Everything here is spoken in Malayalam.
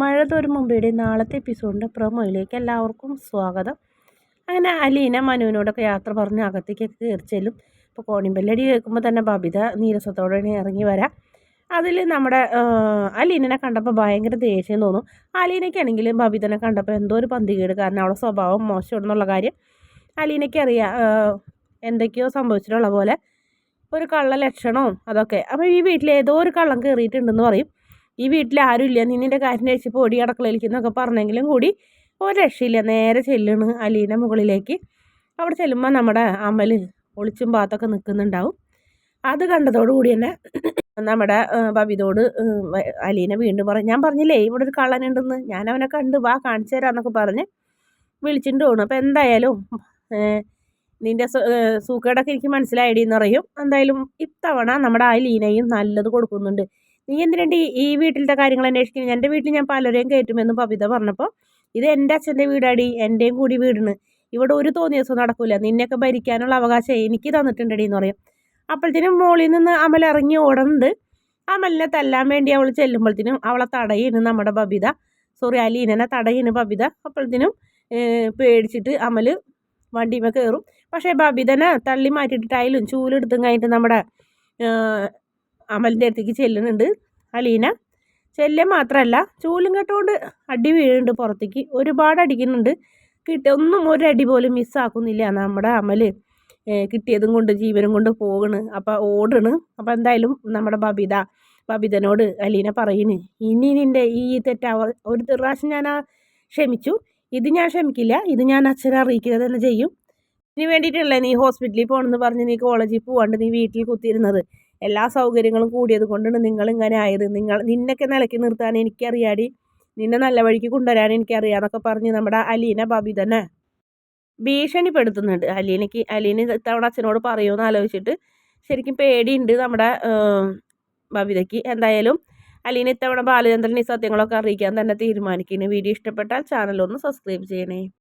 മഴ തോരും മുമ്പേടെ നാളത്തെ എപ്പിസോഡിന്റെ പ്രൊമോയിലേക്ക് എല്ലാവർക്കും സ്വാഗതം. അങ്ങനെ അലീന മനുവിനോടൊക്കെ യാത്ര പറഞ്ഞ് അകത്തേക്ക് കയറി ചെല്ലും. ഇപ്പോൾ കോണിമ്പല്ലടി കേൾക്കുമ്പോൾ തന്നെ ബബിത നീരസത്തോടെ ഇറങ്ങി വരാം. അതിൽ നമ്മുടെ അലീനനെ കണ്ടപ്പോൾ ഭയങ്കര ദേഷ്യം തോന്നും. അലീനയ്ക്കാണെങ്കിൽ ബബിതനെ കണ്ടപ്പോൾ എന്തോ ഒരു പന്തികേട്. കാരണം അവളെ സ്വഭാവം മോശമാണെന്നുള്ള കാര്യം അലീനയ്ക്ക് അറിയാം എന്തൊക്കെയോ സംഭവിച്ചിട്ടുള്ള പോലെ ഒരു കള്ള ലക്ഷണവും അതൊക്കെ. അപ്പോൾ ഈ വീട്ടിൽ ഏതോ ഒരു കള്ളം കയറിയിട്ടുണ്ടെന്ന് പറയും. ഈ വീട്ടിൽ ആരുമില്ല. നിന്നിന്റെ കാര്യം കഴിച്ച് പൊടി അടക്കളയിലേക്കെന്നൊക്കെ പറഞ്ഞെങ്കിലും കൂടി ഒരു രക്ഷയില്ല. നേരെ ചെല്ലണ് അലീന്റെ മുകളിലേക്ക്. അവിടെ ചെല്ലുമ്പോൾ നമ്മുടെ അമൽ ഒളിച്ചും പാത്തൊക്കെ നിൽക്കുന്നുണ്ടാവും അത് കണ്ടതോടുകൂടി തന്നെ നമ്മുടെ ബബിതോട് അലീനെ വീണ്ടും പറഞ്ഞു ഞാൻ പറഞ്ഞില്ലേ ഇവിടെ ഒരു കള്ളനുണ്ടെന്ന്. ഞാൻ അവനെ കണ്ട് വാ കാണിച്ചു തരാമെന്നൊക്കെ പറഞ്ഞ് വിളിച്ചിട്ട് പോകണം അപ്പോൾ എന്തായാലും നിന്റെ സൂക്കേടൊക്കെ എനിക്ക് മനസ്സിലായടി പറയും. എന്തായാലും ഇത്തവണ നമ്മുടെ ആ ലീനയും നല്ലത് കൊടുക്കുന്നുണ്ട്. നീ എന്തിനുണ്ട് ഈ വീട്ടിലത്തെ കാര്യങ്ങൾ അന്വേഷിക്കുന്നത് എന്റെ വീട്ടിൽ ഞാൻ പലരെയും കയറ്റുമെന്ന് പവിത പറഞ്ഞപ്പോൾ ഇത് എന്റെ അച്ഛന്റെ വീടാടി എന്റെയും കൂടി വീടിന് ഇവിടെ ഒരു തോന്നിയ ദിവസം നടക്കില്ല നിന്നെയൊക്കെ ഭരിക്കാനുള്ള അവകാശം എനിക്ക് തന്നിട്ടുണ്ടടി എന്ന് പറയും. അപ്പോഴത്തേനും മോളിൽ നിന്ന് അമൽ ഇറങ്ങി ഓടുന്നുണ്ട് അമലിനെ തല്ലാൻ വേണ്ടി അവൾ ചെല്ലുമ്പോഴത്തേനും അവളെ തടയിന് നമ്മുടെ ബബിത സോറി അലീനനെ തടയിന് ബബിത അപ്പോഴത്തേനും പേടിച്ചിട്ട് അമൽ വണ്ടിമേ കയറും. പക്ഷേ ബബിതനെ തള്ളി മാറ്റിയിട്ട് ടൈലും ചൂലെടുത്തും കഴിഞ്ഞിട്ട് നമ്മുടെ അമലിന്റെ അടുത്തേക്ക് ചെല്ലുന്നുണ്ട് അലീന. ചെല്ലുക മാത്രമല്ല ചൂലും കെട്ടുകൊണ്ട് അടി വീഴുന്നുണ്ട് പുറത്തേക്ക്. ഒരുപാട് അടിക്കുന്നുണ്ട്. കിട്ടിയ ഒന്നും ഒരടി പോലും മിസ്സാക്കുന്നില്ല നമ്മുടെ അമൽ കിട്ടിയതും കൊണ്ട് ജീവനും കൊണ്ട് പോകണ്. അപ്പം ഓടണ്. അപ്പം എന്തായാലും നമ്മുടെ ബബിത ബബിതനോട് അലീന പറയുന്നു ഇനി നിന്റെ ഈ തെറ്റാവ ഒരു പ്രാവശ്യം ഞാൻ ക്ഷമിച്ചു. ഇത് ഞാൻ ക്ഷമിക്കില്ല. ഇത് ഞാൻ അച്ഛനെ അറിയിക്കുക തന്നെ ചെയ്യും. ഇതിന് വേണ്ടിയിട്ടല്ലേ നീ ഹോസ്പിറ്റലിൽ പോകണമെന്ന് പറഞ്ഞ് നീ കോളേജിൽ പോകാണ്ട് നീ വീട്ടിൽ കുത്തിയിരുന്നത്? എല്ലാ സൗകര്യങ്ങളും കൂടിയത് കൊണ്ടാണ് നിങ്ങൾ ഇങ്ങനെ ആയത്. നിങ്ങൾ നിന്നൊക്കെ നിലയ്ക്ക് നിർത്താൻ എനിക്കറിയാടി. നിന്നെ നല്ല വഴിക്ക് കൊണ്ടുവരാൻ എനിക്കറിയാന്നൊക്കെ പറഞ്ഞ് നമ്മുടെ അലീന ബാബി തന്നെ ഭീഷണിപ്പെടുത്തുന്നുണ്ട്. അലീനയ്ക്ക് അലീന ഇത്തവണ അച്ഛനോട് പറയുമെന്ന് ആലോചിച്ചിട്ട് ശരിക്കും പേടിയുണ്ട് നമ്മുടെ ബബിതയ്ക്ക്. എന്തായാലും അലീന ഇത്തവണ ബാലചന്ദ്രൻ ഈ സത്യങ്ങളൊക്കെ അറിയിക്കാൻ തന്നെ തീരുമാനിക്കുന്നു വീഡിയോ ഇഷ്ടപ്പെട്ടാൽ ചാനലൊന്ന് സബ്സ്ക്രൈബ് ചെയ്യണേ.